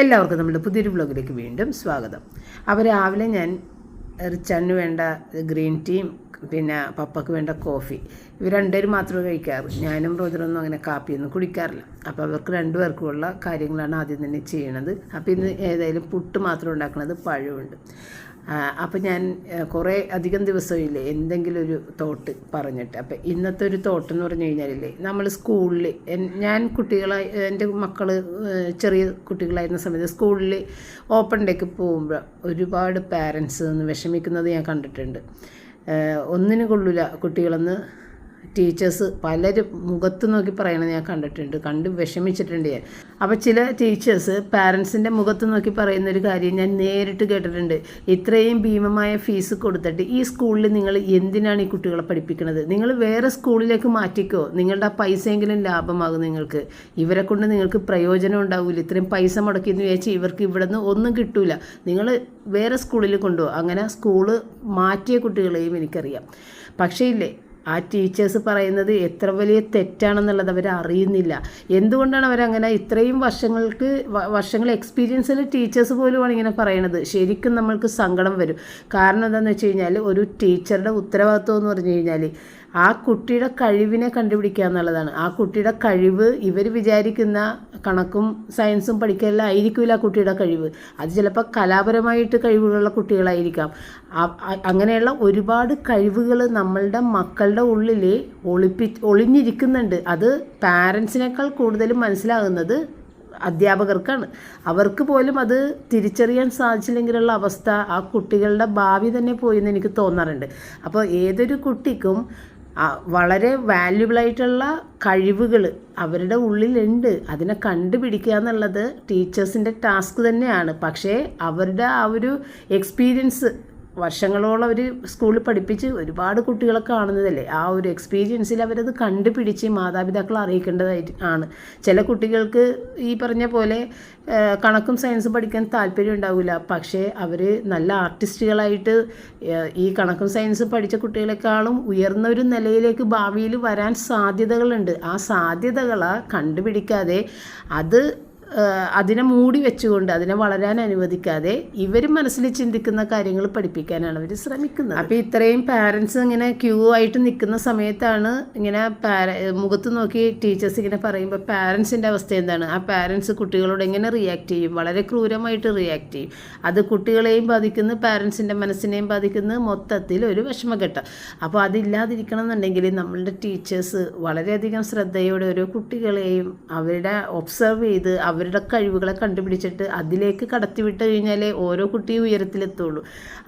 എല്ലാവർക്കും നമ്മുടെ പുതിയൊരു വ്ലോഗിലേക്ക് വീണ്ടും സ്വാഗതം. അപ്പോൾ രാവിലെ ഞാൻ റിച്ചാന് വേണ്ട ഗ്രീൻ ടീയും പിന്നെ പപ്പയ്ക്ക് വേണ്ട കോഫി ഇവർ രണ്ടുപേരും മാത്രമേ കഴിക്കാറ് ഞാനും ബ്രോദറൊന്നും അങ്ങനെ കാപ്പിയൊന്നും കുടിക്കാറില്ല. അപ്പോൾ അവർക്ക് രണ്ടുപേർക്കുമുള്ള കാര്യങ്ങളാണ് ആദ്യം തന്നെ ചെയ്യണത്. അപ്പോൾ ഇന്ന് ഏതായാലും പുട്ട് മാത്രം ഉണ്ടാക്കുന്നത് പഴമുണ്ട്. അപ്പം ഞാൻ കുറേ അധികം ദിവസമില്ലേ എന്തെങ്കിലും ഒരു തോട്ട് പറഞ്ഞിട്ട്. അപ്പം ഇന്നത്തെ ഒരു തോട്ട് എന്ന് പറഞ്ഞു കഴിഞ്ഞാലില്ലേ നമ്മൾ സ്കൂളിൽ ഞാൻ കുട്ടികളായി എന്റെ മക്കൾ ചെറിയ കുട്ടികളായിരുന്ന സമയത്ത് സ്കൂളിൽ ഓപ്പൺ ഡേക്ക് പോകുമ്പോൾ ഒരുപാട് പാരൻസ് വിഷമിക്കുന്നത് ഞാൻ കണ്ടിട്ടുണ്ട്. ഒന്നിനും കൊള്ളില്ല കുട്ടികളെന്ന്. ടീച്ചേഴ്സ് പലരും മുഖത്ത് നോക്കി പറയണത് ഞാൻ കണ്ടിട്ടുണ്ട് കണ്ട് വിഷമിച്ചിട്ടുണ്ട് ഞാൻ. അപ്പോൾ ചില ടീച്ചേഴ്സ് പാരൻസിന്റെ മുഖത്ത് നോക്കി പറയുന്ന ഒരു കാര്യം ഞാൻ നേരിട്ട് കേട്ടിട്ടുണ്ട്. ഇത്രയും ഭീമമായ ഫീസ് കൊടുത്തിട്ട് ഈ സ്കൂളിൽ നിങ്ങൾ എന്തിനാണ് ഈ കുട്ടികളെ പഠിപ്പിക്കുന്നത് നിങ്ങൾ വേറെ സ്കൂളിലേക്ക് മാറ്റിക്കോ. നിങ്ങളുടെ ആ പൈസയെങ്കിലും ലാഭമാകും നിങ്ങൾക്ക്. ഇവരെ കൊണ്ട് നിങ്ങൾക്ക് പ്രയോജനം ഉണ്ടാവില്ല ഇത്രയും പൈസ മുടക്കിയെന്ന് വിചാരിച്ച് ഇവർക്ക് ഇവിടെ നിന്ന് ഒന്നും കിട്ടൂല. നിങ്ങൾ വേറെ സ്കൂളിൽ കൊണ്ടുപോകും അങ്ങനെ സ്കൂൾ മാറ്റിയ കുട്ടികളെയും എനിക്കറിയാം. പക്ഷേ ഇല്ലേ ആ ടീച്ചേഴ്സ് പറയുന്നത് എത്ര വലിയ തെറ്റാണെന്നുള്ളത് അവർ അറിയുന്നില്ല. എന്തുകൊണ്ടാണ് അവരങ്ങനെ ഇത്രയും വർഷങ്ങൾക്ക് വർഷങ്ങൾ എക്സ്പീരിയൻസിൽ ടീച്ചേഴ്സ് പോലുമാണ് ഇങ്ങനെ പറയണത്? ശരിക്കും നമ്മൾക്ക് സങ്കടം വരും. കാരണം എന്താണെന്ന് വെച്ച് കഴിഞ്ഞാൽ ഒരു ടീച്ചറുടെ ഉത്തരവാദിത്വം എന്ന് പറഞ്ഞു കഴിഞ്ഞാൽ ആ കുട്ടിയുടെ കഴിവിനെ കണ്ടുപിടിക്കുക എന്നുള്ളതാണ്. ആ കുട്ടിയുടെ കഴിവ് ഇവർ വിചാരിക്കുന്ന കണക്കും സയൻസും പഠിക്കലായിരിക്കില്ല ആ കുട്ടിയുടെ കഴിവ്. അത് ചിലപ്പോൾ കലാപരമായിട്ട് കഴിവുകളുള്ള കുട്ടികളായിരിക്കാം. അങ്ങനെയുള്ള ഒരുപാട് കഴിവുകൾ നമ്മളുടെ മക്കളുടെ ഉള്ളിൽ ഒളിപ്പി ഒളിഞ്ഞിരിക്കുന്നുണ്ട്. അത് പാരൻസിനേക്കാൾ കൂടുതലും മനസ്സിലാകുന്നത് അധ്യാപകർക്കാണ്. അവർക്ക് പോലും അത് തിരിച്ചറിയാൻ സാധിച്ചില്ലെങ്കിലുള്ള അവസ്ഥ ആ കുട്ടികളുടെ ഭാവി തന്നെ പോയി എന്ന് എനിക്ക് തോന്നാറുണ്ട്. അപ്പോൾ ഏതൊരു കുട്ടിക്കും വളരെ വാല്യുബിളായിട്ടുള്ള കഴിവുകൾ അവരുടെ ഉള്ളിലുണ്ട്. അതിനെ കണ്ടുപിടിക്കുക എന്നുള്ളത് ടീച്ചേഴ്സിന്റെ ടാസ്ക് തന്നെയാണ്. പക്ഷേ അവരുടെ ആ ഒരു എക്സ്പീരിയൻസ് വർഷങ്ങളോളം അവർ സ്കൂളിൽ പഠിപ്പിച്ച് ഒരുപാട് കുട്ടികളെ കാണുന്നതല്ലേ? ആ ഒരു എക്സ്പീരിയൻസിൽ അവരത് കണ്ടുപിടിച്ച് മാതാപിതാക്കളെ അറിയിക്കേണ്ടതായിട്ട് ആണ്. ചില കുട്ടികൾക്ക് ഈ പറഞ്ഞ പോലെ കണക്കും സയൻസും പഠിക്കാൻ താല്പര്യം ഉണ്ടാവില്ല പക്ഷേ അവർ നല്ല ആർട്ടിസ്റ്റുകളായിട്ട് ഈ കണക്കും സയൻസും പഠിച്ച കുട്ടികളെക്കാളും ഉയർന്ന ഒരു നിലയിലേക്ക് ഭാവിയിൽ വരാൻ സാധ്യതകളുണ്ട്. ആ സാധ്യതകളെ കണ്ടുപിടിക്കാതെ അത് അതിനെ മൂടി വെച്ചുകൊണ്ട് അതിനെ വളരാൻ അനുവദിക്കാതെ ഇവർ മനസ്സിൽ ചിന്തിക്കുന്ന കാര്യങ്ങൾ പഠിപ്പിക്കാനാണ് അവർ ശ്രമിക്കുന്നത്. അപ്പോൾ ഇത്രയും പാരൻസ് ഇങ്ങനെ ക്യൂ ആയിട്ട് നിൽക്കുന്ന സമയത്താണ് ഇങ്ങനെ പാര മുഖത്ത് നോക്കി ടീച്ചേഴ്സ് ഇങ്ങനെ പറയുമ്പോൾ പാരൻസിന്റെ അവസ്ഥ എന്താണ്? ആ പാരൻസ് കുട്ടികളോട് എങ്ങനെ റിയാക്ട് ചെയ്യും? വളരെ ക്രൂരമായിട്ട് റിയാക്ട് ചെയ്യും. അത് കുട്ടികളെയും ബാധിക്കുന്നു പാരൻസിന്റെ മനസ്സിനെയും ബാധിക്കുന്നു മൊത്തത്തിൽ ഒരു വിഷമഘട്ടം. അപ്പോൾ അതില്ലാതിരിക്കണം എന്നുണ്ടെങ്കിൽ നമ്മളുടെ ടീച്ചേഴ്സ് വളരെയധികം ശ്രദ്ധയോടെ ഓരോ കുട്ടികളെയും അവരുടെ ഒബ്സർവ് ചെയ്ത് അവരുടെ കഴിവുകളെ കണ്ടുപിടിച്ചിട്ട് അതിലേക്ക് കടത്തിവിട്ട് കഴിഞ്ഞാലേ ഓരോ കുട്ടിയും ഉയരത്തിലെത്തുള്ളൂ.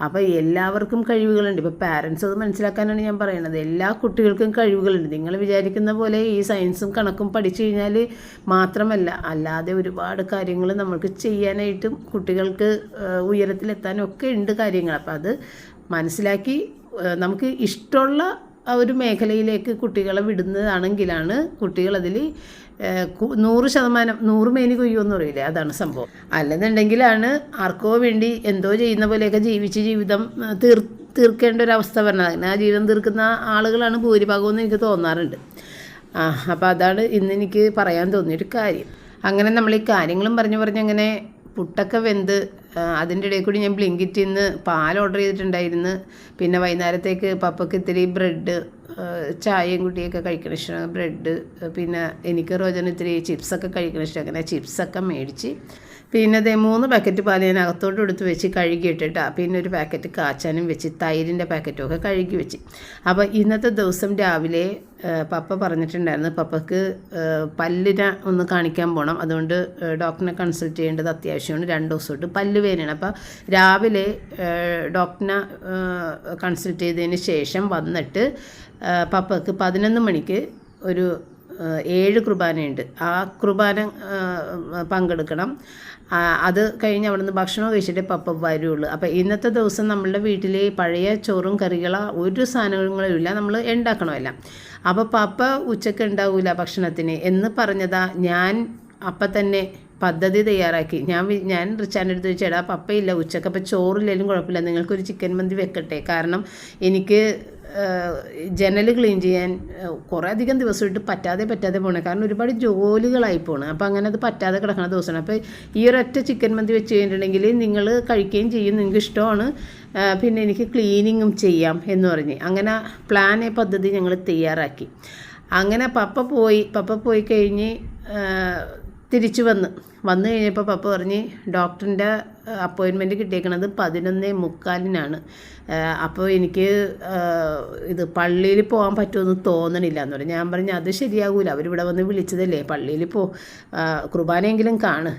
അപ്പോൾ എല്ലാവർക്കും കഴിവുകളുണ്ട്. ഇപ്പോൾ പാരൻസ് അത് മനസ്സിലാക്കാനാണ് ഞാൻ പറയുന്നത് എല്ലാ കുട്ടികൾക്കും കഴിവുകളുണ്ട്. നിങ്ങൾ വിചാരിക്കുന്ന പോലെ ഈ സയൻസും കണക്കും പഠിച്ചു കഴിഞ്ഞാൽ മാത്രമല്ല അല്ലാതെ ഒരുപാട് കാര്യങ്ങൾ നമ്മൾക്ക് ചെയ്യാനായിട്ടും കുട്ടികൾക്ക് ഉയരത്തിലെത്താനും ഒക്കെ ഉണ്ട് കാര്യങ്ങൾ അപ്പോൾ അത് മനസ്സിലാക്കി നമുക്ക് ഇഷ്ടമുള്ള ആ ഒരു മേഖലയിലേക്ക് കുട്ടികളെ വിടുന്നതാണെങ്കിലാണ് കുട്ടികളതിൽ നൂറ് ശതമാനം നൂറ് മേനി കൊയ്യുമെന്ന് അറിയില്ല അതാണ് സംഭവം. അല്ലെന്നുണ്ടെങ്കിലാണ് ആർക്കോ വേണ്ടി എന്തോ ചെയ്യുന്ന പോലെയൊക്കെ ജീവിച്ച് ജീവിതം തീർ തീർക്കേണ്ട ഒരു അവസ്ഥ പറഞ്ഞത് അങ്ങനെ ആ ജീവിതം തീർക്കുന്ന ആളുകളാണ് ഭൂരിഭാഗം എന്ന് എനിക്ക് തോന്നാറുണ്ട്. ആ അപ്പോൾ അതാണ് ഇന്ന് എനിക്ക് പറയാൻ തോന്നിയൊരു കാര്യം. അങ്ങനെ നമ്മൾ ഈ കാര്യങ്ങളും പറഞ്ഞു പറഞ്ഞ് അങ്ങനെ പുട്ടൊക്കെ വെന്ത് അതിന്റെ ഇടയിൽ കൂടി ഞാൻ ബ്ലിങ്കിറ്റിൽ നിന്ന് പാൽ ഓർഡർ ചെയ്തിട്ടുണ്ടായിരുന്നു. പിന്നെ വൈകുന്നേരത്തേക്ക് പപ്പയ്ക്ക് ഇത്തിരി ബ്രെഡ് ചായയും കുട്ടിയൊക്കെ കഴിക്കണ ഇഷ്ടമാണ് ബ്രെഡ് പിന്നെ എനിക്ക് റോജന ഇത്തിരി ചിപ്സൊക്കെ കഴിക്കണ ഇഷ്ടം. അങ്ങനെ ചിപ്സൊക്കെ മേടിച്ച് പിന്നെ അതേ മൂന്ന് പാക്കറ്റ് പാൽ ഞാൻ അകത്തോട്ട് എടുത്ത് വെച്ച് കഴുകി ഇട്ടിട്ടാ. പിന്നെ ഒരു പാക്കറ്റ് കാച്ചാനും വെച്ച് തൈരിന്റെ പാക്കറ്റും ഒക്കെ കഴുകി വെച്ച്. അപ്പോൾ ഇന്നത്തെ ദിവസം രാവിലെ പപ്പ പറഞ്ഞിട്ടുണ്ടായിരുന്നു. പപ്പക്ക് പല്ലിനെ ഒന്ന് കാണിക്കാൻ പോകണം അതുകൊണ്ട് ഡോക്ടറിനെ കൺസൾട്ട് ചെയ്യേണ്ടത് അത്യാവശ്യമാണ്. രണ്ട് ദിവസം തൊട്ട് പല്ല് വേദനയാണ്. അപ്പോൾ രാവിലെ ഡോക്ടറിനെ കൺസൾട്ട് ചെയ്തതിന് ശേഷം വന്നിട്ട് പപ്പക്ക് പതിനൊന്ന് മണിക്ക് ഒരു ഏഴ് കുർബാനയുണ്ട്. ആ കുർബാന പങ്കെടുക്കണം. അത് കഴിഞ്ഞ് അവിടുന്ന് ഭക്ഷണം കഴിച്ചിട്ടേ പപ്പ വരുള്ളൂ. അപ്പോൾ ഇന്നത്തെ ദിവസം നമ്മളുടെ വീട്ടിൽ പഴയ ചോറും കറികളോ ഒരു സാധനങ്ങളും ഇല്ല നമ്മൾ ഉണ്ടാക്കണമല്ല. അപ്പോൾ പപ്പ ഉച്ചയ്ക്ക് ഉണ്ടാവില്ല ഭക്ഷണത്തിന് എന്ന് പറഞ്ഞതാ ഞാൻ അപ്പം തന്നെ പദ്ധതി തയ്യാറാക്കി. ഞാൻ ഞാൻ റിച്ചാന്റെ അടുത്ത് ചോദിച്ചേടാ പപ്പയില്ല ഉച്ചയ്ക്ക് അപ്പോൾ ചോറില്ലെങ്കിലും കുഴപ്പമില്ല. നിങ്ങൾക്കൊരു ചിക്കൻ മന്തി വെക്കട്ടെ. കാരണം എനിക്ക് ജനൽ ക്ലീൻ ചെയ്യാൻ കുറേ അധികം ദിവസമായിട്ട് പറ്റാതെ പറ്റാതെ പോകണേ കാരണം ഒരുപാട് ജോലികളായി പോകണം അപ്പോൾ അങ്ങനെ അത് പറ്റാതെ കിടക്കുന്ന ദിവസമാണ്. അപ്പോൾ ഈ ഒരൊറ്റ ചിക്കൻ മന്തി വെച്ച് കഴിഞ്ഞിട്ടുണ്ടെങ്കിൽ നിങ്ങൾ കഴിക്കുകയും ചെയ്യും. നിങ്ങൾക്ക് ഇഷ്ടമാണ്. പിന്നെ എനിക്ക് ക്ലീനിങ്ങും ചെയ്യാം എന്ന് പറഞ്ഞ്. അങ്ങനെ പ്ലാൻ പദ്ധതി ഞങ്ങൾ തയ്യാറാക്കി. അങ്ങനെ പപ്പ പോയി. പപ്പ പോയി കഴിഞ്ഞ് തിരിച്ചു വന്ന്. വന്നു കഴിഞ്ഞപ്പോൾ പപ്പ പറഞ്ഞ് ഡോക്ടറിന്റെ അപ്പോയിൻമെന്റ് കിട്ടിയേക്കണത് പതിനൊന്നേ മുക്കാലിനാണ്. അപ്പോൾ എനിക്ക് ഇത് പള്ളിയിൽ പോകാൻ പറ്റുമെന്ന് തോന്നണില്ല എന്ന് പറഞ്ഞു. ഞാൻ പറഞ്ഞു അത് ശരിയാകൂല അവരിവിടെ വന്ന് വിളിച്ചതല്ലേ. പള്ളിയിൽ പോ. കുർബാനയെങ്കിലും കാണ്.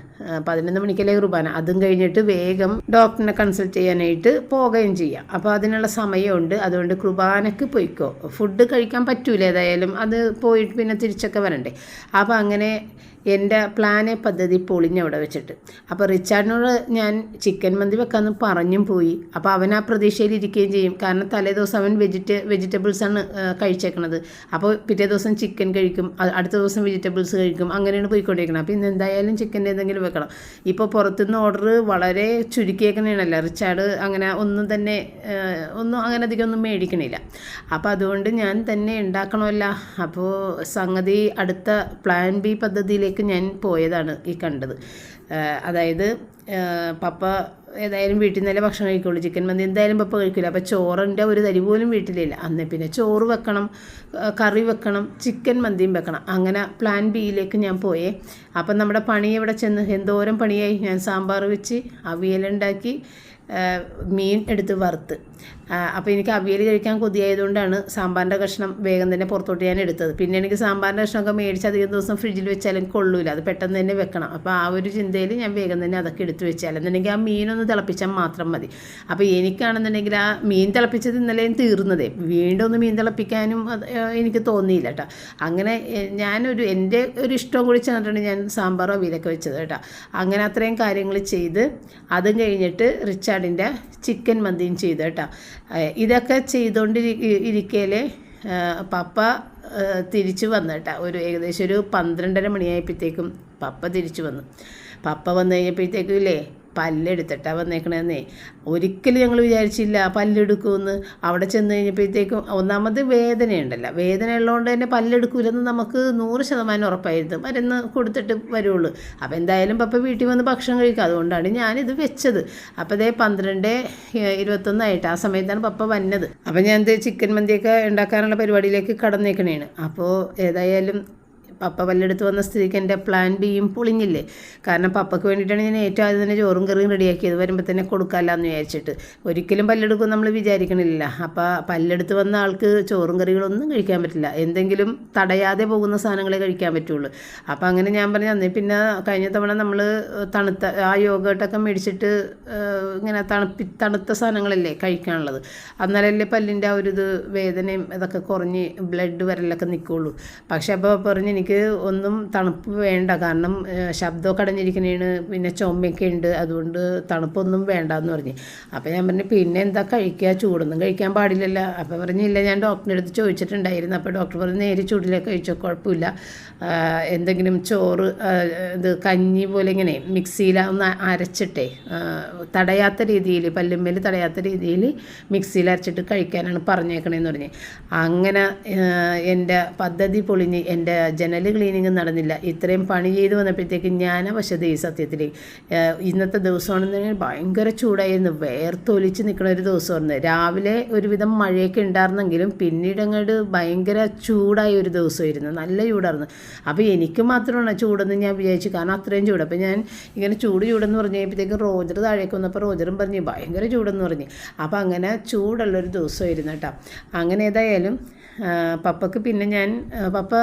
പതിനൊന്ന് മണിക്കല്ലേ കുർബാന. അതും കഴിഞ്ഞിട്ട് വേഗം ഡോക്ടറിനെ കൺസൾട്ട് ചെയ്യാനായിട്ട് പോകുകയും ചെയ്യാം. അപ്പോൾ അതിനുള്ള സമയമുണ്ട്. അതുകൊണ്ട് കുർബാനക്ക് പോയിക്കോ. ഫുഡ് കഴിക്കാൻ പറ്റൂല ഏതായാലും. അത് പോയിട്ട് പിന്നെ തിരിച്ചൊക്കെ വരണ്ടേ. അപ്പോൾ അങ്ങനെ എന്റെ പ്ലാനെ പദ്ധതി പൊളിഞ്ഞവിടെ വെച്ചിട്ട്. അപ്പോൾ റിച്ചാർഡിനോട് ഞാൻ ചിക്കൻ മന്തി വെക്കാമെന്ന് പറഞ്ഞും പോയി. അപ്പോൾ അവൻ ആ പ്രതീക്ഷയിൽ ഇരിക്കുകയും ചെയ്യും. കാരണം തലേ ദിവസം അവൻ വെജിറ്റ വെജിറ്റബിൾസാണ് കഴിച്ചേക്കണത്. അപ്പോൾ പിറ്റേ ദിവസം ചിക്കൻ കഴിക്കും. അടുത്ത ദിവസം വെജിറ്റബിൾസ് കഴിക്കും. അങ്ങനെയാണ് പോയിക്കൊണ്ടിരിക്കുന്നത് അപ്പോൾ ഇന്ന് എന്തായാലും ചിക്കന്റെ എന്തെങ്കിലും വെക്കണം. ഇപ്പോൾ പുറത്തുനിന്ന് ഓർഡർ വളരെ ചുരുക്കിയേക്കണേണല്ലോ. റിച്ചാർഡ് അങ്ങനെ ഒന്നും തന്നെ ഒന്നും അങ്ങനെ അധികം ഒന്നും മേടിക്കണില്ല. അപ്പോൾ അതുകൊണ്ട് ഞാൻ തന്നെ ഉണ്ടാക്കണമല്ല. അപ്പോൾ സംഗതി അടുത്ത പ്ലാൻ ബി പദ്ധതിയിലേക്ക് ഞാൻ പോയതാണ് ഈ കണ്ടത്. അതായത് പപ്പ ഏതായാലും വീട്ടിൽ നിന്നല്ലേ ഭക്ഷണം കഴിക്കുള്ളൂ. ചിക്കൻ മന്തി എന്തായാലും പപ്പ കഴിക്കില്ല അപ്പോൾ ചോറിന്റെ ഒരു തരി പോലും വീട്ടിലില്ല. അന്ന് പിന്നെ ചോറ് വെക്കണം കറി വെക്കണം ചിക്കൻ മന്തിയും വെക്കണം. അങ്ങനെ പ്ലാൻ ബിയിലേക്ക് ഞാൻ പോയേ. അപ്പം നമ്മുടെ പണി എവിടെ ചെന്ന് എന്തോരം പണിയായി? ഞാൻ സാമ്പാർ വെച്ച് അവിയലുണ്ടാക്കി മീൻ എടുത്ത് വറുത്ത്. അപ്പോൾ എനിക്ക് അവിയൽ കഴിക്കാൻ കൊതിയായതുകൊണ്ടാണ് സാമ്പാറിന്റെ കഷ്ണം വേഗം തന്നെ പുറത്തോട്ട് ഞാൻ എടുത്തത്. പിന്നെ എനിക്ക് സാമ്പാറിന്റെ കഷ്ണമൊക്കെ മേടിച്ച് അധികം ദിവസം ഫ്രിഡ്ജിൽ വെച്ചാലും കൊള്ളൂല. അത് പെട്ടെന്ന് തന്നെ വെക്കണം. അപ്പോൾ ആ ഒരു ചിന്തയിൽ ഞാൻ വേഗം തന്നെ അതൊക്കെ എടുത്ത് വെച്ചാൽ എന്നുണ്ടെങ്കിൽ ആ മീനൊന്ന് തിളപ്പിച്ചാൽ മാത്രം മതി. അപ്പോൾ എനിക്കാണെന്നുണ്ടെങ്കിൽ ആ മീൻ തിളപ്പിച്ചത് ഇന്നലെയും തീർന്നതേ. വീണ്ടും ഒന്ന് മീൻ തിളപ്പിക്കാനും എനിക്ക് തോന്നിയില്ല കേട്ടോ. അങ്ങനെ ഞാനൊരു എന്റെ ഒരു ഇഷ്ടം കൂടി ചേർന്നിട്ടാണ് ഞാൻ സാമ്പാറോ അവിയലൊക്കെ വെച്ചത് കേട്ടോ. അങ്ങനെ അത്രയും കാര്യങ്ങൾ ചെയ്ത് അതും കഴിഞ്ഞിട്ട് റിച്ചാർഡിന്റെ ചിക്കൻ മന്തിയും ചെയ്തു കേട്ടോ. ഇതൊക്കെ ചെയ്തുകൊണ്ടിരി ഇരിക്കലേ പപ്പ തിരിച്ചു വന്നു കേട്ടോ. ഒരു ഏകദേശം ഒരു പന്ത്രണ്ടര മണിയായപ്പോഴത്തേക്കും പപ്പ തിരിച്ചു വന്നു. പപ്പ വന്നു കഴിഞ്ഞപ്പോഴത്തേക്കും ഇല്ലേ പല്ലെടുത്തിട്ടാ വന്നേക്കണേന്നേ. ഒരിക്കലും ഞങ്ങൾ വിചാരിച്ചില്ല പല്ലെടുക്കുമെന്ന്. അവിടെ ചെന്ന് കഴിഞ്ഞപ്പോഴത്തേക്കും ഒന്നാമത് വേദനയുണ്ടല്ലോ. വേദന ഉള്ളതുകൊണ്ട് തന്നെ പല്ലെടുക്കൂലെന്ന് നമുക്ക് നൂറ് ശതമാനം ഉറപ്പായിരുന്നു. മരുന്ന് കൊടുത്തിട്ട് വരുള്ളൂ അപ്പോൾ എന്തായാലും പപ്പ വീട്ടിൽ വന്ന് ഭക്ഷണം കഴിക്കുക അതുകൊണ്ടാണ് ഞാനിത് വെച്ചത്. അപ്പോൾ അതേ പന്ത്രണ്ട് ഇരുപത്തൊന്നായിട്ട് ആ സമയത്താണ് പപ്പ വന്നത്. അപ്പോൾ ഞാൻ ചിക്കൻ മന്തിയൊക്കെ ഉണ്ടാക്കാനുള്ള പരിപാടിയിലേക്ക് കടന്നേക്കണേണ്. അപ്പോൾ ഏതായാലും പപ്പ പല്ലെടുത്ത് വന്ന സ്ഥിതിക്ക് എന്റെ പ്ലാൻ ബിയും പൊളിഞ്ഞില്ലേ? കാരണം പപ്പയ്ക്ക് വേണ്ടിയിട്ടാണ് ഞാൻ ഏറ്റവും ആദ്യം തന്നെ ചോറും കറിയും റെഡിയാക്കിയത്. വരുമ്പോൾ തന്നെ കൊടുക്കാമല്ലോ എന്ന് വിചാരിച്ചിട്ട്. ഒരിക്കലും പല്ലെടുക്കും നമ്മൾ വിചാരിക്കണില്ല. അപ്പോൾ പല്ലെടുത്ത് വന്ന ആൾക്ക് ചോറും കറികളൊന്നും കഴിക്കാൻ പറ്റില്ല. എന്തെങ്കിലും തടയാതെ പോകുന്ന സാധനങ്ങളെ കഴിക്കാൻ പറ്റുള്ളൂ. അപ്പോൾ അങ്ങനെ ഞാൻ പറഞ്ഞു അന്നേ പിന്നെ കഴിഞ്ഞ തവണ നമ്മൾ തണുത്ത ആ യോഗട്ടൊക്കെ മേടിച്ചിട്ട് ഇങ്ങനെ തണുപ്പി തണുത്ത സാധനങ്ങളല്ലേ കഴിക്കാനുള്ളത്. അന്നാലല്ലേ പല്ലിന്റെ ആ ഒരു ഇത് വേദനയും ഇതൊക്കെ കുറഞ്ഞ് ബ്ലഡ് വരലൊക്കെ നിൽക്കുള്ളൂ പക്ഷേ അപ്പോൾ പറഞ്ഞ് എനിക്ക് ഒന്നും തണുപ്പ് വേണ്ട. കാരണം ശബ്ദമൊക്കെ അടഞ്ഞിരിക്കുന്നതാണ് പിന്നെ ചുമയൊക്കെ ഉണ്ട്. അതുകൊണ്ട് തണുപ്പൊന്നും വേണ്ട എന്ന് പറഞ്ഞു. അപ്പോൾ ഞാൻ പറഞ്ഞു പിന്നെ എന്താ കഴിക്കുക? ചൂടൊന്നും കഴിക്കാൻ പാടില്ലല്ലോ. അപ്പോൾ പറഞ്ഞില്ല ഞാൻ ഡോക്ടറിന്റെ അടുത്ത് ചോദിച്ചിട്ടുണ്ടായിരുന്നു. അപ്പോൾ ഡോക്ടർ പറഞ്ഞു നേരെ ചൂടിലേക്ക് കഴിച്ചോ കുഴപ്പമില്ല. എന്തെങ്കിലും ചോറ് ഇത് കഞ്ഞി പോലെ ഇങ്ങനെ മിക്സിയിൽ ഒന്ന് അരച്ചിട്ടേ തടയാത്ത രീതിയിൽ പല്ലുമ്മേൽ തടയാത്ത രീതിയിൽ മിക്സിയിൽ അരച്ചിട്ട് കഴിക്കാനാണ് പറഞ്ഞേക്കണേന്ന് പറഞ്ഞ്. അങ്ങനെ എന്റെ പദ്ധതി പൊളിഞ്ഞ് എന്റെ ജനൽ ക്ലീനിങ് നടന്നില്ല. ഇത്രയും പണി ചെയ്ത് വന്നപ്പോഴത്തേക്ക് പക്ഷേ ഈ സത്യത്തിൽ ഇന്നത്തെ ദിവസമാണെന്നുണ്ടെങ്കിൽ ഭയങ്കര ചൂടായിരുന്നു. വേർത്തൊലിച്ച് നിൽക്കുന്ന ഒരു ദിവസമായിരുന്നു. രാവിലെ ഒരുവിധം മഴയൊക്കെ ഉണ്ടായിരുന്നെങ്കിലും പിന്നീട് അങ്ങോട്ട് ഭയങ്കര ചൂടായ ഒരു ദിവസമായിരുന്നു. നല്ല ചൂടായിരുന്നു. അപ്പോൾ എനിക്ക് മാത്രമാണ് ചൂടെന്ന് ഞാൻ വിചാരിച്ചു. കാരണം അത്രയും ചൂട്. അപ്പോൾ ഞാൻ ഇങ്ങനെ ചൂട് ചൂടെന്ന് പറഞ്ഞു കഴിഞ്ഞപ്പോഴത്തേക്കും റോജർ താഴേക്ക് വന്നപ്പോൾ റോജറും പറഞ്ഞു ഭയങ്കര ചൂടെന്ന് പറഞ്ഞു. അപ്പോൾ അങ്ങനെ ചൂടുള്ളൊരു ദിവസമായിരുന്നു കേട്ടോ. അങ്ങനെ ഏതായാലും പപ്പക്ക് പിന്നെ ഞാൻ പപ്പ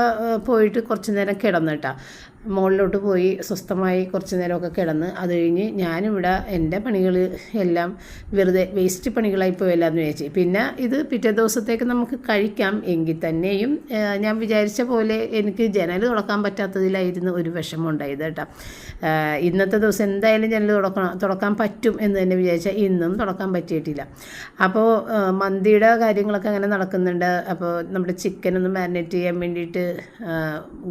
പോയിട്ട് കുറച്ച് നേരം കിടന്നു കേട്ടോ. മുകളിലോട്ട് പോയി സ്വസ്ഥമായി കുറച്ച് നേരമൊക്കെ കിടന്ന് അത് കഴിഞ്ഞ് ഞാനിവിടെ എന്റെ പണികൾ എല്ലാം വെറുതെ വേസ്റ്റ് പണികളായി പോയല്ല എന്ന് വിചാരിച്ചു. പിന്നെ ഇത് പിറ്റേ ദിവസത്തേക്ക് നമുക്ക് കഴിക്കാം. എങ്കിൽ തന്നെയും ഞാൻ വിചാരിച്ച പോലെ എനിക്ക് ജനൽ തുറക്കാൻ പറ്റാത്തതിലായിരുന്നു ഒരു വിഷമം ഉണ്ടായത് കേട്ടോ. ഇന്നത്തെ ദിവസം എന്തായാലും ജനൽ തുറക്കണം തുറക്കാൻ പറ്റും എന്ന് തന്നെ വിചാരിച്ചാൽ ഇന്നും തുറക്കാൻ പറ്റിയിട്ടില്ല. അപ്പോൾ മന്തിയുടെ കാര്യങ്ങളൊക്കെ അങ്ങനെ നടക്കുന്നുണ്ട്. അപ്പോൾ നമ്മുടെ ചിക്കനൊന്ന് മാരിനേറ്റ് ചെയ്യാൻ വേണ്ടിയിട്ട്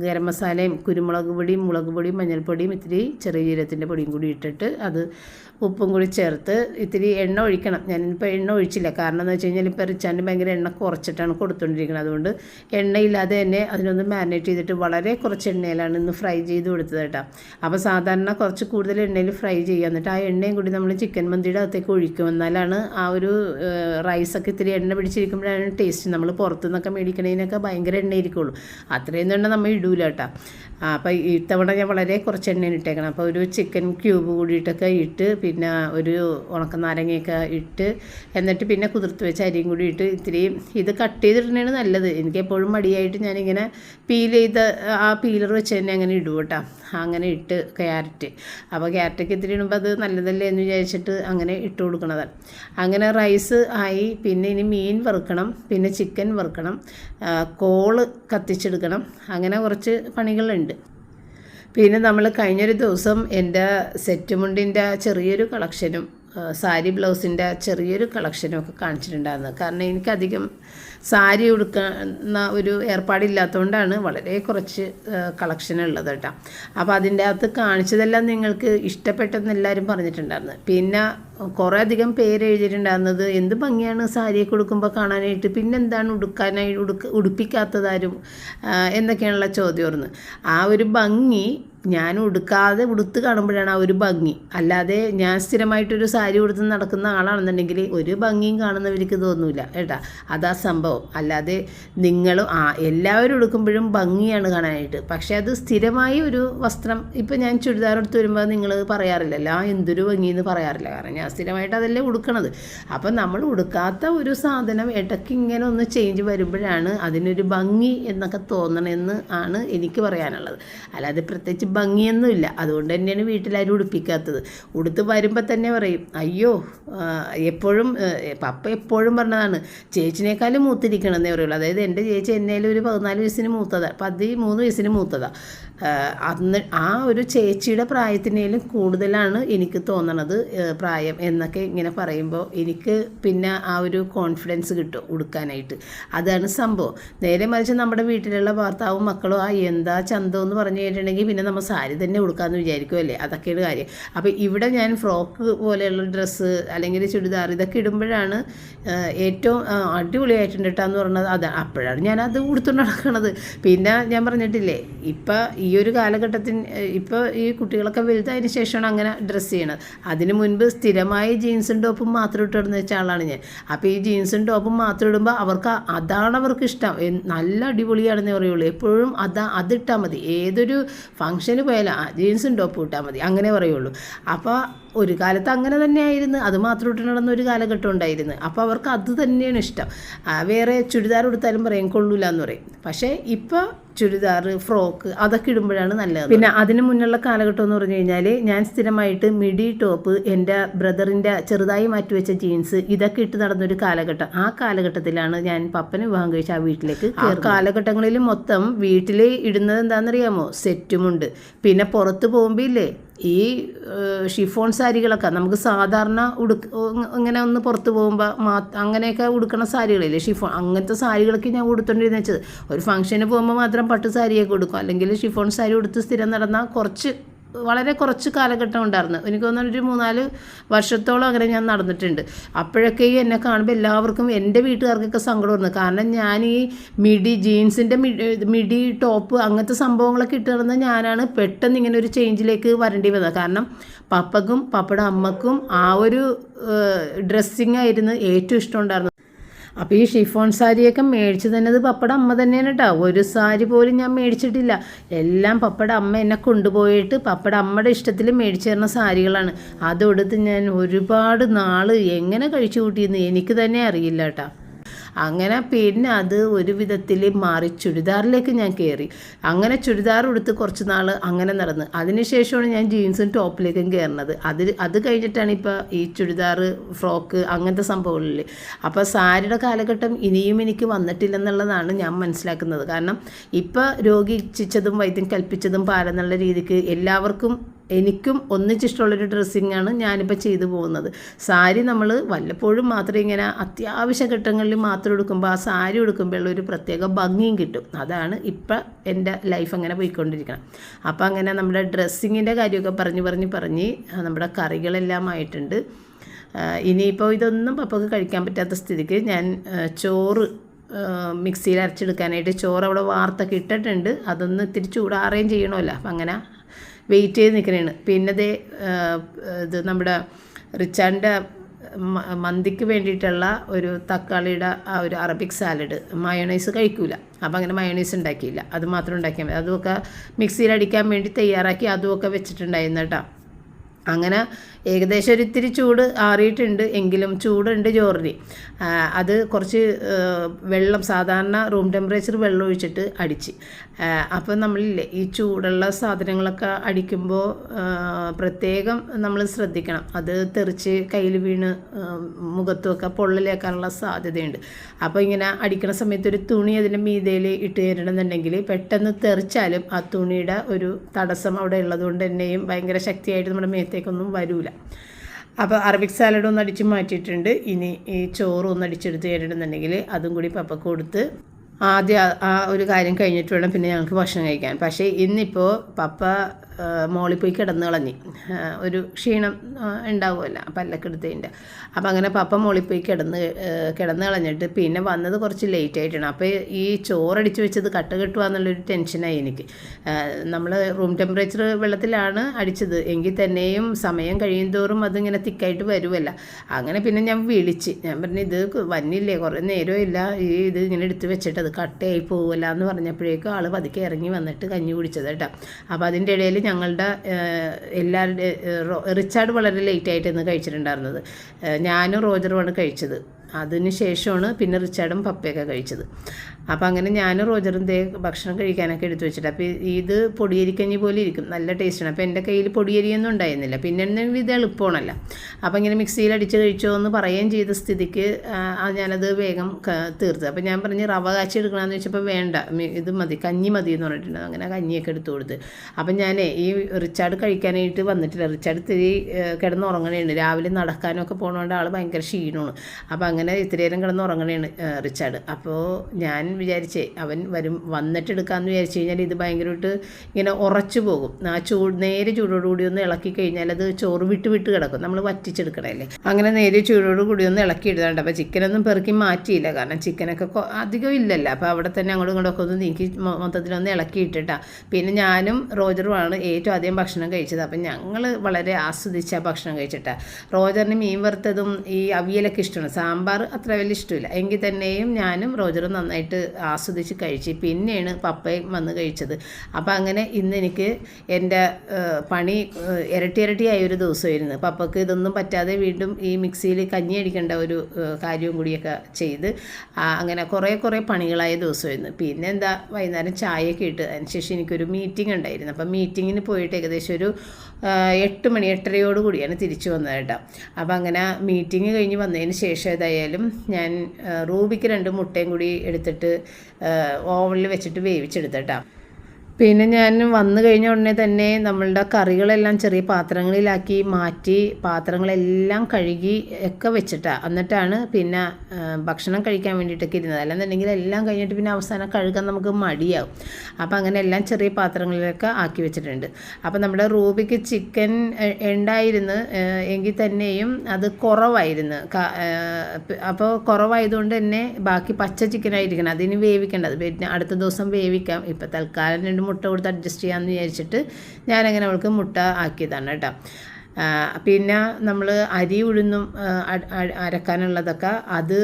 ഗരം മസാലയും കുരുമുളക് പൊടിയും മുളക് പൊടിയും മഞ്ഞൾപ്പൊടിയും ഇത്തിരി ചെറിയ ജീരകത്തിന്റെ പൊടിയും കൂടി ഇട്ടിട്ട് അത് ഉപ്പും കൂടി ചേർത്ത് ഇത്തിരി എണ്ണ ഒഴിക്കണം. ഞാനിപ്പോൾ എണ്ണ ഒഴിച്ചില്ല. കാരണം എന്ന് വെച്ച് കഴിഞ്ഞാൽ ഇപ്പോൾ റിച്ചാന്റെ ഭയങ്കര എണ്ണ കുറച്ചിട്ടാണ് കൊടുത്തുകൊണ്ടിരിക്കുന്നത് അതുകൊണ്ട് എണ്ണയില്ലാതെ തന്നെ അതിനൊന്ന് മാരിനേറ്റ് ചെയ്തിട്ട് വളരെ കുറച്ച് എണ്ണയിലാണ് ഇന്ന് ഫ്രൈ ചെയ്ത് കൊടുത്തത് കേട്ടോ. അപ്പോൾ സാധാരണ കുറച്ച് കൂടുതൽ എണ്ണയിൽ ഫ്രൈ ചെയ്യുക. എന്നിട്ട് ആ എണ്ണയും കൂടി നമ്മൾ ചിക്കൻ മന്തിയുടെ അകത്തേക്ക് ഒഴിക്കും. എന്നാലാണ് ആ ഒരു റൈസൊക്കെ ഇത്തിരി എണ്ണ പിടിച്ചിരിക്കുമ്പോഴാണ് ടേസ്റ്റ് നമ്മൾ പുറത്തുനിന്നൊക്കെ മേടിക്കണതിനൊക്കെ ഭയങ്കര എണ്ണ ഇരിക്കുള്ളൂ അത്രയും എണ്ണ നമ്മൾ ഇടൂല കേട്ടോ. അപ്പോൾ ഇത്തവണ ഞാൻ വളരെ കുറച്ച് എണ്ണയാണ് ഇട്ടേക്കണം. അപ്പോൾ ഒരു ചിക്കൻ ക്യൂബ് കൂടിയിട്ടൊക്കെ ഇട്ട് പിന്നെ ഒരു ഉണക്ക നാരങ്ങയൊക്കെ ഇട്ട് എന്നിട്ട് പിന്നെ കുതിർത്ത് വെച്ച അരിയും കൂടി ഇട്ട് ഇത്തിരി ഇത് കട്ട് ചെയ്തിട്ടുണ്ടെങ്കിൽ നല്ലത്. എനിക്ക് എപ്പോഴും മടിയായിട്ട് ഞാനിങ്ങനെ പീൽ ചെയ്ത ആ പീലർ വെച്ച് തന്നെ അങ്ങനെ ഇടും കേട്ടോ. അങ്ങനെ ഇട്ട് ക്യാരറ്റ്. അപ്പോൾ ക്യാരറ്റൊക്കെ ഇത്തിരി ഇടുമ്പോൾ അത് നല്ലതല്ലേ എന്ന് വിചാരിച്ചിട്ട് അങ്ങനെ ഇട്ട് കൊടുക്കണതാണ്. അങ്ങനെ റൈസ് ആയി പിന്നെ ഇനി മീൻ വറുക്കണം പിന്നെ ചിക്കൻ വറുക്കണം കോൾ കത്തിച്ചെടുക്കണം അങ്ങനെ കുറച്ച് പണികളുണ്ട്. പിന്നെ നമ്മൾ കഴിഞ്ഞൊരു ദിവസം എന്റെ സെറ്റ് മുണ്ടിന്റെ ചെറിയൊരു കളക്ഷനും സാരി ബ്ലൗസിന്റെ ചെറിയൊരു കളക്ഷനും ഒക്കെ കാണിച്ചിട്ടുണ്ടായിരുന്നു. കാരണം എനിക്കധികം സാരി ഉടുക്കുന്ന ഒരു ഏർപ്പാടില്ലാത്തതുകൊണ്ടാണ് വളരെ കുറച്ച് കളക്ഷൻ ഉള്ളത് കേട്ടോ. അപ്പോൾ അതിന്റെ അകത്ത് കാണിച്ചതെല്ലാം നിങ്ങൾക്ക് ഇഷ്ടപ്പെട്ടെന്ന് എല്ലാവരും പറഞ്ഞിട്ടുണ്ടായിരുന്നു. പിന്നെ കുറേ അധികം പേര് എഴുതിയിട്ടുണ്ടായിരുന്നത് എന്ത് ഭംഗിയാണ് സാരിയൊക്കെ കൊടുക്കുമ്പോൾ കാണാനായിട്ട്? പിന്നെന്താണ് ഉടുക്കാനായി ഉടുക്ക ഉടുപ്പിക്കാത്തതാരും എന്നൊക്കെയാണുള്ള ചോദ്യം ഓർന്ന് ആ ഒരു ഭംഗി ഞാൻ ഉടുക്കാതെ ഉടുത്ത് കാണുമ്പോഴാണ് ആ ഒരു ഭംഗി. അല്ലാതെ ഞാൻ സ്ഥിരമായിട്ടൊരു സാരി ഉടുത്ത് നടക്കുന്ന ആളാണെന്നുണ്ടെങ്കിൽ ഒരു ഭംഗിയും കാണുന്നവർക്ക് തോന്നില്ല കേട്ടാ. അതാ സംഭവം. അല്ലാതെ നിങ്ങളും ആ എല്ലാവരും ഉടുക്കുമ്പോഴും ഭംഗിയാണ് കാണാനായിട്ട്. പക്ഷേ അത് സ്ഥിരമായി ഒരു വസ്ത്രം ഇപ്പം ഞാൻ ചുരിദാർ എടുത്ത് വരുമ്പോൾ നിങ്ങൾ പറയാറില്ലല്ലോ ആ എന്തൊരു ഭംഗി എന്ന് പറയാറില്ല. കാരണം ഞാൻ സ്ഥിരമായിട്ട് അതല്ലേ ഉടുക്കണത്. അപ്പം നമ്മൾ ഉടുക്കാത്ത ഒരു സാധനം ഇടയ്ക്ക് ഇങ്ങനെ ഒന്ന് ചേഞ്ച് വരുമ്പോഴാണ് അതിനൊരു ഭംഗി എന്നൊക്കെ തോന്നണമെന്ന് ആണ് എനിക്ക് പറയാനുള്ളത്. അല്ലാതെ പ്രത്യേകിച്ച് ഭംഗിയൊന്നുമില്ല. അതുകൊണ്ട് തന്നെയാണ് വീട്ടിലാരും ഉടുപ്പിക്കാത്തത്. ഉടുത്ത് വരുമ്പോൾ തന്നെ പറയും അയ്യോ എപ്പോഴും പപ്പ എപ്പോഴും പറഞ്ഞതാണ് ചേച്ചിനേക്കാളും മൂത്തിരിക്കണമെന്നേ പറയുള്ളൂ. അതായത് എന്റെ ചേച്ചി എന്നേലും ഒരു പതിനാല് വയസ്സിന് മൂത്തതാണ് പതി മൂന്ന് വയസ്സിന് മൂത്തതാണ് അന്ന് ആ ഒരു ചേച്ചിയുടെ പ്രായത്തിനേലും കൂടുതലാണ് എനിക്ക് തോന്നണത് പ്രായം എന്നൊക്കെ ഇങ്ങനെ പറയുമ്പോൾ എനിക്ക് പിന്നെ ആ ഒരു കോൺഫിഡൻസ് കിട്ടും ഉടുക്കാനായിട്ട്. അതാണ് സംഭവം. നേരെ മറിച്ച് നമ്മുടെ വീട്ടിലുള്ള ഭർത്താവും മക്കളും ആ എന്താ ചന്തം എന്ന് പറഞ്ഞു കഴിഞ്ഞിട്ടുണ്ടെങ്കിൽ പിന്നെ നമ്മൾ സാരി തന്നെ ഉടുക്കാമെന്ന് വിചാരിക്കുമല്ലേ അതൊക്കെയാണ് കാര്യം. അപ്പോൾ ഇവിടെ ഞാൻ ഫ്രോക്ക് പോലെയുള്ള ഡ്രസ്സ് അല്ലെങ്കിൽ ചുരിദാർ ഇതൊക്കെ ഇടുമ്പോഴാണ് ഏറ്റവും അടിപൊളിയായിട്ടുണ്ട് കേട്ടോ എന്ന് പറഞ്ഞത്. അതാണ് അപ്പോഴാണ് ഞാനത് ഉടുത്തുകൊണ്ട് നടക്കണത്. പിന്നെ ഞാൻ പറഞ്ഞിട്ടില്ലേ ഇപ്പം ഈ ഒരു കാലഘട്ടത്തിൽ ഇപ്പോൾ ഈ കുട്ടികളൊക്കെ വലുതായതിനു ശേഷമാണ് അങ്ങനെ ഡ്രസ്സ് ചെയ്യണത്. അതിന് മുൻപ് സ്ഥിരമായി ജീൻസും ടോപ്പും മാത്രം ഇട്ടിടുന്ന ആളാണ് ഞാൻ. അപ്പോൾ ഈ ജീൻസും ടോപ്പും മാത്രം ഇടുമ്പോൾ അവർക്ക് അതാണ് അവർക്ക് ഇഷ്ടം. നല്ല അടിപൊളിയാണെന്ന് പറയുള്ളൂ. എപ്പോഴും അതാ അതിട്ടാൽ മതി. ഏതൊരു ഫംഗ്ഷന് പോയാലും ജീൻസും ടോപ്പും ഇട്ടാൽ മതി. അങ്ങനെ പറയുള്ളൂ. അപ്പോൾ ഒരു കാലത്ത് അങ്ങനെ തന്നെയായിരുന്നു. അത് മാത്രം ഇട്ട് നടന്ന ഒരു കാലഘട്ടം ഉണ്ടായിരുന്നു. അപ്പോൾ അവർക്ക് അത് തന്നെയാണ് ഇഷ്ടം. വേറെ ചുരിദാർ കൊടുത്താലും പറയും കൊള്ളൂല എന്ന് പറയും. പക്ഷേ ഇപ്പോൾ ചുരിദാർ ഫ്രോക്ക് അതൊക്കെ ഇടുമ്പോഴാണ് നല്ലത്. പിന്നെ അതിന് മുന്നുള്ള കാലഘട്ടം എന്ന് പറഞ്ഞു കഴിഞ്ഞാൽ ഞാൻ സ്ഥിരമായിട്ട് മിഡി ടോപ്പ് എന്റെ ബ്രദറിന്റെ ചെറുതായി മാറ്റിവെച്ച ജീൻസ് ഇതൊക്കെ ഇട്ട് നടന്നൊരു കാലഘട്ടം. ആ കാലഘട്ടത്തിലാണ് ഞാൻ പപ്പനെ വിവാഹം കഴിച്ച ആ വീട്ടിലേക്ക് ആ കാലഘട്ടങ്ങളിൽ മൊത്തം വീട്ടിൽ ഇടുന്നത് എന്താണെന്നറിയാമോ? സെറ്റുമുണ്ട് പിന്നെ പുറത്ത് പോകുമ്പോൾ ഇല്ലേ ഈ ഷിഫോൺ സാരികളൊക്കെ നമുക്ക് സാധാരണ ഉടു ഇങ്ങനെ ഒന്ന് പുറത്ത് പോകുമ്പോൾ മാ അങ്ങനെയൊക്കെ ഉടുക്കണ സാരികളില്ലേ ഷിഫോൺ അങ്ങനത്തെ സാരികളൊക്കെ ഞാൻ ഉടുത്തോണ്ടിരുന്ന വെച്ചത്. ഒരു ഫംഗ്ഷന് പോകുമ്പോൾ മാത്രം പട്ട് സാരിയൊക്കെ ഉടുക്കും. അല്ലെങ്കിൽ ഷിഫോൺ സാരി ഉടുത്ത് സ്ഥിരം നടന്നാൽ കുറച്ച് വളരെ കുറച്ച് കാലഘട്ടം ഉണ്ടായിരുന്നു. എനിക്ക് തോന്നുന്നു ഒരു മൂന്നാൽ വർഷത്തോളം അങ്ങനെ ഞാൻ നടന്നിട്ടുണ്ട്. അപ്പോഴൊക്കെ എന്നെ കാണുമ്പോൾ എല്ലാവർക്കും എന്റെ വീട്ടുകാർക്കൊക്കെ സങ്കടമായിരുന്നു കാരണം ഞാൻ ഈ മിഡി ജീൻസിന്റെ മിഡി ടോപ്പ് അങ്ങനത്തെ സംഭവങ്ങളൊക്കെ ഇട്ട് നടന്ന ഞാനാണ് പെട്ടെന്ന് ഇങ്ങനെ ഒരു ചേഞ്ചിലേക്ക് വരേണ്ടി വന്നത്. കാരണം പപ്പക്കും പപ്പയുടെ അമ്മക്കും ആ ഒരു ഡ്രസ്സിങ് ആയിരുന്നു ഏറ്റവും ഇഷ്ടമുണ്ടായിരുന്നത് അപ്പോൾ ഈ ഷിഫോൺ സാരിയൊക്കെ മേടിച്ച് തന്നത് പപ്പട അമ്മ തന്നെയാണ് കേട്ടോ ഒരു സാരി പോലും ഞാൻ മേടിച്ചിട്ടില്ല. എല്ലാം പപ്പട അമ്മ എന്നെ കൊണ്ടുപോയിട്ട് പപ്പട അമ്മയുടെ ഇഷ്ടത്തിൽ മേടിച്ചു തരുന്ന സാരികളാണ്. അതൊടുത്ത് ഞാൻ ഒരുപാട് നാൾ എങ്ങനെ കഴിച്ചു കൂട്ടിയെന്ന് എനിക്ക് തന്നെ അറിയില്ല കേട്ടോ അങ്ങനെ പിന്നെ അത് ഒരു വിധത്തിൽ മാറി ചുരിദാറിലേക്ക് ഞാൻ കയറി അങ്ങനെ ചുരിദാർ ഉടുത്ത് കുറച്ച് നാൾ അങ്ങനെ നടന്ന്. അതിനുശേഷമാണ് ഞാൻ ജീൻസും ടോപ്പിലേക്കും കയറുന്നത്. അത് അത് കഴിഞ്ഞിട്ടാണ് ഇപ്പോൾ ഈ ചുരിദാർ ഫ്രോക്ക് അങ്ങനത്തെ സംഭവങ്ങളിൽ അപ്പോൾ സാരിയുടെ കാലഘട്ടം ഇനിയും എനിക്ക് വന്നിട്ടില്ലെന്നുള്ളതാണ് ഞാൻ മനസ്സിലാക്കുന്നത്. കാരണം ഇപ്പോൾ രോഗി ഇച്ഛിച്ചതും വൈദ്യം കൽപ്പിച്ചതും പാലെന്നുള്ള രീതിക്ക് എല്ലാവർക്കും എനിക്കും ഒന്നിച്ചിഷ്ടമുള്ളൊരു ഡ്രസ്സിങ്ങാണ് ഞാനിപ്പോൾ ചെയ്തു പോകുന്നത്. സാരി നമ്മൾ വല്ലപ്പോഴും മാത്രം ഇങ്ങനെ അത്യാവശ്യ ഘട്ടങ്ങളിൽ മാത്രം എടുക്കുമ്പോൾ ആ സാരി എടുക്കുമ്പോൾ ഒരു പ്രത്യേക ഭംഗിയും കിട്ടും. അതാണ് ഇപ്പം എന്റെ ലൈഫ് അങ്ങനെ പോയിക്കൊണ്ടിരിക്കണം. അപ്പോൾ അങ്ങനെ നമ്മുടെ ഡ്രസ്സിങ്ങിന്റെ കാര്യമൊക്കെ പറഞ്ഞ് പറഞ്ഞ് പറഞ്ഞ് നമ്മുടെ കറികളെല്ലാം ആയിട്ടുണ്ട്. ഇനിയിപ്പോൾ ഇതൊന്നും പപ്പക്ക് കഴിക്കാൻ പറ്റാത്ത സ്ഥിതിക്ക് ഞാൻ ചോറ് മിക്സിയിൽ അരച്ചെടുക്കാനായിട്ട് ചോറ് അവിടെ വാർത്തൊക്കെ ഇട്ടിട്ടുണ്ട്. അതൊന്ന് ഇത്തിരി ചൂടാറുകയും ചെയ്യണമല്ലോ. അപ്പം അങ്ങനെ വെയിറ്റ് ചെയ്ത് നിൽക്കണേണ്. പിന്നെ ദേ ഇത് നമ്മുടെ റിച്ചാന്റെ മന്തിക്ക് വേണ്ടിയിട്ടുള്ള ഒരു തക്കാളിയുടെ ആ ഒരു അറബിക് സാലഡ് മയോണൈസ് കഴിക്കൂല. അപ്പം അങ്ങനെ മയോണൈസ് ഉണ്ടാക്കിയില്ല. അത് മാത്രം ഉണ്ടാക്കിയാൽ മതി. അതുമൊക്കെ മിക്സിയിൽ അടിക്കാൻ വേണ്ടി തയ്യാറാക്കി അതുമൊക്കെ വെച്ചിട്ടുണ്ടായിരുന്നു കേട്ടോ. അങ്ങനെ ഏകദേശം ഒരു ഇത്തിരി ചൂട് ആറിയിട്ടുണ്ട് എങ്കിലും ചൂടുണ്ട് ജോറിന് അത് കുറച്ച് വെള്ളം സാധാരണ റൂം ടെമ്പറേച്ചർ വെള്ളം ഒഴിച്ചിട്ട് അടിച്ച്. അപ്പോൾ നമ്മളില്ലേ ഈ ചൂടുള്ള സാധനങ്ങളൊക്കെ അടിക്കുമ്പോൾ പ്രത്യേകം നമ്മൾ ശ്രദ്ധിക്കണം. അത് തെറിച്ച് കയ്യിൽ വീണ് മുഖത്തുമൊക്കെ പൊള്ളലേക്കാനുള്ള സാധ്യതയുണ്ട്. അപ്പോൾ ഇങ്ങനെ അടിക്കുന്ന സമയത്ത് ഒരു തുണി അതിന്റെ മീതയിൽ ഇട്ട് തരണമെന്നുണ്ടെങ്കിൽ പെട്ടെന്ന് തെറിച്ചാലും ആ തുണിയുടെ ഒരു തടസ്സം അവിടെ ഉള്ളതുകൊണ്ട് തന്നെയും ഭയങ്കര ശക്തിയായിട്ട് നമ്മുടെ മേത്തേക്കൊന്നും വരില്ല അപ്പോൾ അറബിക് സാലഡ് ഒന്ന് അടിച്ച് മാറ്റിയിട്ടുണ്ട്. ഇനി ഈ ചോറ് ഒന്ന് അടിച്ചെടുത്ത് തരണമെന്നുണ്ടെങ്കിൽ അതും കൂടി പപ്പക്ക് കൊടുത്ത് ആദ്യം ആ ഒരു കാര്യം കഴിഞ്ഞിട്ട് വേണം പിന്നെ ഞങ്ങൾക്ക് ഭക്ഷണം കഴിക്കാൻ. പക്ഷേ ഇന്നിപ്പോൾ പപ്പ മോളിൽ പോയി കിടന്നു കളഞ്ഞ്. ഒരു ക്ഷീണം ഉണ്ടാവുമല്ലോ പല്ലക്കെടുത്തതിന്റെ. അപ്പം അങ്ങനെ പപ്പ മോളിൽ പോയി കിടന്ന് കിടന്ന് കളഞ്ഞിട്ട് പിന്നെ വന്നത് കുറച്ച് ലേറ്റ് ആയിട്ടാണ്. അപ്പോൾ ഈ ചോറടിച്ച് വെച്ചത് കട്ട കെട്ടുക എന്നുള്ളൊരു ടെൻഷനായി എനിക്ക്. നമ്മൾ റൂം ടെമ്പറേച്ചർ വെള്ളത്തിലാണ് അടിച്ചത്. എങ്കിൽ തന്നെയും സമയം കഴിയും തോറും അതിങ്ങനെ തിക്കായിട്ട് വരുമല്ല അങ്ങനെ പിന്നെ ഞാൻ വിളിച്ച്. ഞാൻ പറഞ്ഞു ഇത് വന്നില്ലേ? കുറേ നേരമില്ല ഈ ഇത് ഇങ്ങനെ എടുത്ത് വെച്ചിട്ട് അത് കട്ടയായി പോവില്ല എന്ന് പറഞ്ഞപ്പോഴേക്കും ആൾ പതുക്കെ ഇറങ്ങി വന്നിട്ട് കഞ്ഞി കുടിച്ചത് കേട്ടോ. അപ്പോൾ അതിന്റെ ഇടയിൽ ഞങ്ങളുടെ എല്ലാവരുടെ റിച്ചാർഡ് വളരെ ലേറ്റായിട്ട് ഇന്ന് കഴിച്ചിട്ടുണ്ടായിരുന്നത്. ഞാനും റോജറുമാണ് കഴിച്ചത്. അതിന് ശേഷമാണ് പിന്നെ റിച്ചാർഡും പപ്പയൊക്കെ കഴിച്ചത്. അപ്പോൾ അങ്ങനെ ഞാനും റോജറും ദേ ഭക്ഷണം കഴിക്കാനൊക്കെ എടുത്തു വെച്ചിട്ട്. അപ്പോൾ ഇത് പൊടിയരിക്കഞ്ഞി പോലെ ഇരിക്കും. നല്ല ടേസ്റ്റാണ്. അപ്പോൾ എന്റെ കയ്യിൽ പൊടിയരിയൊന്നും ഉണ്ടായിരുന്നില്ല. പിന്നെ ഇത് എളുപ്പമാണല്ലോ. അപ്പോൾ ഇങ്ങനെ മിക്സിയിൽ അടിച്ച് കഴിച്ചോ എന്ന് പറയുകയും ചെയ്ത സ്ഥിതിക്ക് ഞാനത് വേഗം തീർത്ത്. അപ്പോൾ ഞാൻ പറഞ്ഞ് റവ കാച്ചി എടുക്കണമെന്ന് വെച്ചപ്പോൾ വേണ്ട. ഇത് മതി. കഞ്ഞി മതി എന്ന് പറഞ്ഞിട്ടുണ്ട്. അങ്ങനെ കഞ്ഞിയൊക്കെ എടുത്തു കൊടുത്ത്. അപ്പം ഞാൻ ഈ റിച്ചാർഡ് കഴിക്കാനായിട്ട് വന്നിട്ടില്ല. റിച്ചാർഡ് ഇത്തിരി കിടന്നുറങ്ങണേണ്. രാവിലെ നടക്കാനൊക്കെ പോകണോണ്ട് ആൾ ഭയങ്കര ക്ഷീണമാണ്. അപ്പോൾ അങ്ങനെ ഇത്തിരി നേരം കിടന്നുറങ്ങണേണ് റിച്ചാർഡ്. അപ്പോൾ ഞാൻ വിചാരിച്ചേ. അവൻ വരും വന്നിട്ട് എടുക്കാമെന്ന് വിചാരിച്ചു കഴിഞ്ഞാൽ ഇത് ഭയങ്കരമായിട്ട് ഇങ്ങനെ ഉറച്ചു പോകും. ആ ചൂട് നേരെ ചൂടോടുകൂടി ഒന്ന് ഇളക്കി കഴിഞ്ഞാൽ അത് ചോറ് വിട്ട് വിട്ട് കിടക്കും. നമ്മൾ വറ്റിച്ചെടുക്കണല്ലേ അങ്ങനെ നേരെ ചൂടോടുകൂടി ഒന്ന് ഇളക്കി ഇടുന്നുണ്ട്. അപ്പോൾ ചിക്കനൊന്നും പെറുക്കി മാറ്റിയില്ല. കാരണം ചിക്കനൊക്കെ അധികം ഇല്ലല്ലോ. അപ്പോൾ അവിടെ തന്നെ അങ്ങോട്ടും ഇങ്ങോട്ടൊക്കെ ഒന്ന് നീക്കി മൊത്തത്തിലൊന്ന് ഇളക്കി ഇട്ടിട്ടാ. പിന്നെ ഞാനും റോജറുമാണ് ഏറ്റവും ആദ്യം ഭക്ഷണം കഴിച്ചത്. അപ്പം ഞങ്ങൾ വളരെ ആസ്വദിച്ച ഭക്ഷണം കഴിച്ചിട്ടാ. റോജറിന് മീൻ വറുത്തതും ഈ അവിയലൊക്കെ ഇഷ്ടമാണ്. സാമ്പാർ അത്ര വലിയ ഇഷ്ടമില്ല. എങ്കിൽ തന്നെയും ഞാനും റോജറും നന്നായിട്ട് ആസ്വദിച്ച് കഴിച്ച് പിന്നെയാണ് പപ്പയും വന്ന് കഴിച്ചത്. അപ്പോൾ അങ്ങനെ ഇന്ന് എനിക്ക് എന്റെ പണി ഇരട്ടി ഇരട്ടിയായ ഒരു ദിവസമായിരുന്നു പപ്പക്ക് ഇതൊന്നും പറ്റാതെ വീണ്ടും ഈ മിക്സിയിൽ കഞ്ഞി അടിക്കേണ്ട ഒരു കാര്യവും കൂടിയൊക്കെ ചെയ്ത് അങ്ങനെ കുറേ കുറേ പണികളായ ദിവസമായിരുന്നു. പിന്നെ എന്താ വൈകുന്നേരം ചായയൊക്കെ ഇട്ട് അതിനുശേഷം എനിക്കൊരു മീറ്റിംഗ് ഉണ്ടായിരുന്നു. അപ്പോൾ മീറ്റിങ്ങിന് പോയിട്ട് ഏകദേശം ഒരു എട്ട് മണി എട്ടരയോട് കൂടിയാണ് തിരിച്ചു വന്നത് കേട്ടോ. അപ്പോൾ അങ്ങനെ മീറ്റിംഗ് കഴിഞ്ഞ് വന്നതിന് ശേഷം ഏതായാലും ഞാൻ റൂബിക്ക് രണ്ട് മുട്ടയും കൂടി എടുത്തിട്ട് ഓവനിൽ വെച്ചിട്ട് വേവിച്ചെടുത്തട്ടാ പിന്നെ ഞാൻ വന്നു കഴിഞ്ഞ ഉടനെ തന്നെ നമ്മളുടെ കറികളെല്ലാം ചെറിയ പാത്രങ്ങളിലാക്കി മാറ്റി പാത്രങ്ങളെല്ലാം കഴുകി ഒക്കെ വെച്ചിട്ടാണ് എന്നിട്ടാണ് പിന്നെ ഭക്ഷണം കഴിക്കാൻ വേണ്ടിയിട്ടൊക്കെ ഇരുന്നത്. അല്ലെന്നുണ്ടെങ്കിൽ എല്ലാം കഴിഞ്ഞിട്ട് പിന്നെ അവസാനം കഴുകാൻ നമുക്ക് മടിയാവും. അപ്പോൾ അങ്ങനെ എല്ലാം ചെറിയ പാത്രങ്ങളിലൊക്കെ ആക്കി വെച്ചിട്ടുണ്ട്. അപ്പോൾ നമ്മുടെ റൂബിക്ക് ചിക്കൻ ഉണ്ടായിരുന്നു എങ്കിൽ തന്നെയും അത് കുറവായിരുന്നു. അപ്പോൾ കുറവായതുകൊണ്ട് തന്നെ ബാക്കി പച്ച ചിക്കനായിരിക്കണം. അതിന് വേവിക്കേണ്ടത്. പിന്നെ അടുത്ത ദിവസം വേവിക്കാം. ഇപ്പോൾ തൽക്കാലം രണ്ട് മുട്ട കൊടുത്ത് അഡ്ജസ്റ്റ് ചെയ്യാമെന്ന് വിചാരിച്ചിട്ട് ഞാനങ്ങനെ അവൾക്ക് മുട്ട ആക്കിയതാണ് കേട്ടോ. പിന്നെ നമ്മൾ അരി ഉഴുന്നും അരക്കാനുള്ളതൊക്കെ അത്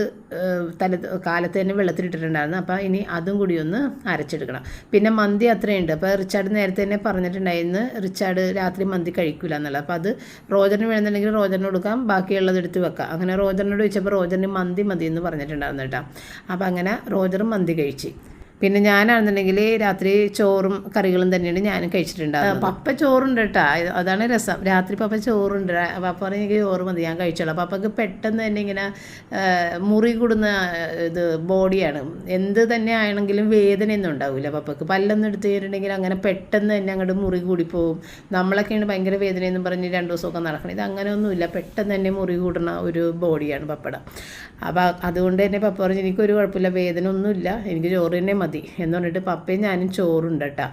തല കാലത്ത് തന്നെ വെള്ളത്തിലിട്ടിട്ടുണ്ടായിരുന്നു. അപ്പോൾ ഇനി അതും കൂടി ഒന്ന് അരച്ചെടുക്കണം. പിന്നെ മന്തി അത്രയുണ്ട്. അപ്പോൾ റിച്ചാർഡ് നേരത്തെ തന്നെ പറഞ്ഞിട്ടുണ്ടായിരുന്നു റിച്ചാർഡ് രാത്രി മന്തി കഴിക്കില്ല എന്നുള്ളത്. അപ്പോൾ അത് റോജറിന് വേണമെന്നുണ്ടെങ്കിൽ റോജറിന് കൊടുക്കാം ബാക്കിയുള്ളത് എടുത്ത് വെക്കാം. അങ്ങനെ റോജറിനോട് ചോദിച്ചപ്പോൾ റോജറിന് മന്തി മതി എന്ന് പറഞ്ഞിട്ടുണ്ടായിരുന്നു കേട്ടോ. അപ്പോൾ അങ്ങനെ റോജറും മന്തി കഴിച്ച്. പിന്നെ ഞാനാണെന്നുണ്ടെങ്കിൽ രാത്രി ചോറും കറികളും തന്നെയാണ് ഞാനും കഴിച്ചിട്ടുണ്ടാവുക പപ്പ ചോറുണ്ട് കേട്ടോ അതാണ് രസം. രാത്രി പപ്പ ചോറുണ്ട്. പപ്പ പറഞ്ഞെങ്കിൽ എനിക്ക് ചോറ് മതി ഞാൻ കഴിച്ചോളാം. പപ്പക്ക് പെട്ടെന്ന് തന്നെ ഇങ്ങനെ മുറി കൂടുന്ന ഇത് ബോഡിയാണ്. എന്ത് തന്നെ ആണെങ്കിലും വേദനയൊന്നും ഉണ്ടാവില്ല പപ്പക്ക്. പല്ലൊന്നും എടുത്തു കഴിഞ്ഞിട്ടുണ്ടെങ്കിൽ അങ്ങനെ പെട്ടെന്ന് തന്നെ അങ്ങോട്ട് മുറി പോകും. നമ്മളൊക്കെയാണ് ഭയങ്കര വേദനയെന്ന് പറഞ്ഞ് രണ്ട് ദിവസമൊക്കെ നടക്കണം. ഇത് അങ്ങനെയൊന്നുമില്ല. പെട്ടെന്ന് തന്നെ മുറി കൂടുന്ന ഒരു ബോഡിയാണ് പപ്പട. അപ്പം അതുകൊണ്ട് തന്നെ പപ്പ പറഞ്ഞു എനിക്കൊരു കുഴപ്പമില്ല. വേദന ഒന്നുമില്ല എനിക്ക് ചോറ് തന്നെ മതി. എന്ന് പറഞ്ഞിട്ട് പപ്പയും ഞാനും ചോറുണ്ട് കേട്ടോ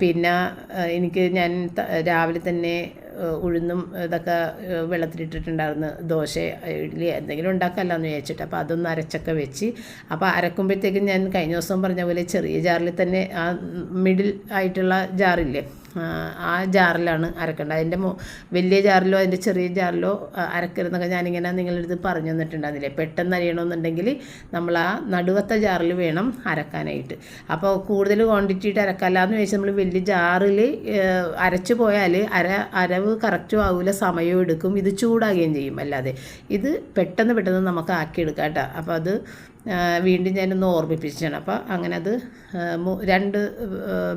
പിന്നെ എനിക്ക് ഞാൻ രാവിലെ തന്നെ ഉഴുന്നും ഇതൊക്കെ വെള്ളത്തിലിട്ടിട്ടുണ്ടായിരുന്നു. ദോശ ഇഡ്ഡലി എന്തെങ്കിലും ഉണ്ടാക്കാമല്ലോ എന്ന് വിചാരിച്ചിട്ട്. അപ്പോൾ അതൊന്ന് അരച്ചൊക്കെ വെച്ച്. അപ്പോൾ അരക്കുമ്പോഴത്തേക്കും ഞാൻ കഴിഞ്ഞ ദിവസം പറഞ്ഞ പോലെ ചെറിയ ജാറിൽ തന്നെ ആ മിഡിൽ ആയിട്ടുള്ള ജാറില്ലേ ആ, ജാറിലാണ് അരക്കേണ്ടത്. അതിന്റെ വലിയ ജാറിലോ അതിന്റെ ചെറിയ ജാറിലോ അരക്കരുതെന്നൊക്കെ ഞാനിങ്ങനെ നിങ്ങളുടെ അടുത്ത് പറഞ്ഞു തന്നിട്ടുണ്ടായിരുന്നില്ലേ? പെട്ടെന്ന് അറിയണമെന്നുണ്ടെങ്കിൽ നമ്മൾ ആ നടുവത്തെ ജാറിൽ വേണം അരക്കാനായിട്ട്. അപ്പോൾ കൂടുതൽ ക്വാണ്ടിറ്റി ഇട്ട് അരക്കല്ല എന്ന് വെച്ചാൽ നമ്മൾ വലിയ ജാറിൽ അരച്ചു പോയാൽ അര അരവ് കറക്റ്റും ആവില്ല സമയവും എടുക്കും ഇത് ചൂടാകുകയും ചെയ്യും അല്ലാതെ. ഇത് പെട്ടെന്ന് പെട്ടെന്ന് നമുക്ക് ആക്കിയെടുക്കാം കേട്ടോ. അപ്പോൾ അത് വീണ്ടും ഞാനൊന്ന് ഓർമ്മിപ്പിച്ചാണ് അപ്പോൾ അങ്ങനെ അത് രണ്ട്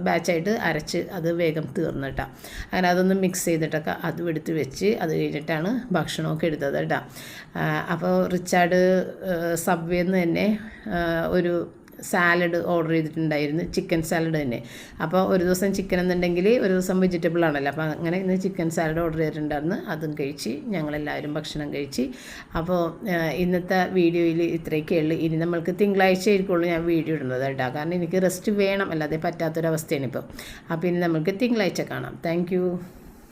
ബാച്ചായിട്ട് അരച്ച് അത് വേഗം തീർന്നു കേട്ടോ അങ്ങനെ അതൊന്ന് മിക്സ് ചെയ്തിട്ടൊക്കെ അതും എടുത്ത് വെച്ച് അത് കഴിഞ്ഞിട്ടാണ് ഭക്ഷണമൊക്കെ എടുത്തത് കേട്ടോ അപ്പോൾ റിച്ചാർഡ് സബ്വേന്ന് തന്നെ ഒരു സാലഡ് ഓർഡർ ചെയ്തിട്ടുണ്ടായിരുന്നു. ചിക്കൻ സാലഡ് തന്നെ. അപ്പോൾ ഒരു ദിവസം ചിക്കൻ എന്നുണ്ടെങ്കിൽ ഒരു ദിവസം വെജിറ്റബിൾ ആണല്ലോ. അപ്പോൾ അങ്ങനെ ഇന്ന് ചിക്കൻ സാലഡ് ഓർഡർ ചെയ്തിട്ടുണ്ടായിരുന്നു. അതും കഴിച്ച് ഞങ്ങളെല്ലാവരും ഭക്ഷണം കഴിച്ച്. അപ്പോൾ ഇന്നത്തെ വീഡിയോയിൽ ഇത്രയൊക്കെ ഉള്ളൂ. ഇനി നമ്മൾക്ക് തിങ്കളാഴ്ച ആയിരിക്കുള്ളൂ ഞാൻ വീഡിയോ ഇടുന്നത് കേട്ടോ. കാരണം എനിക്ക് റെസ്റ്റ് വേണം. അല്ലാതെ പറ്റാത്തൊരവസ്ഥയാണ് ഇപ്പോൾ അപ്പോൾ ഇനി നമുക്ക് തിങ്കളാഴ്ച കാണാം. താങ്ക്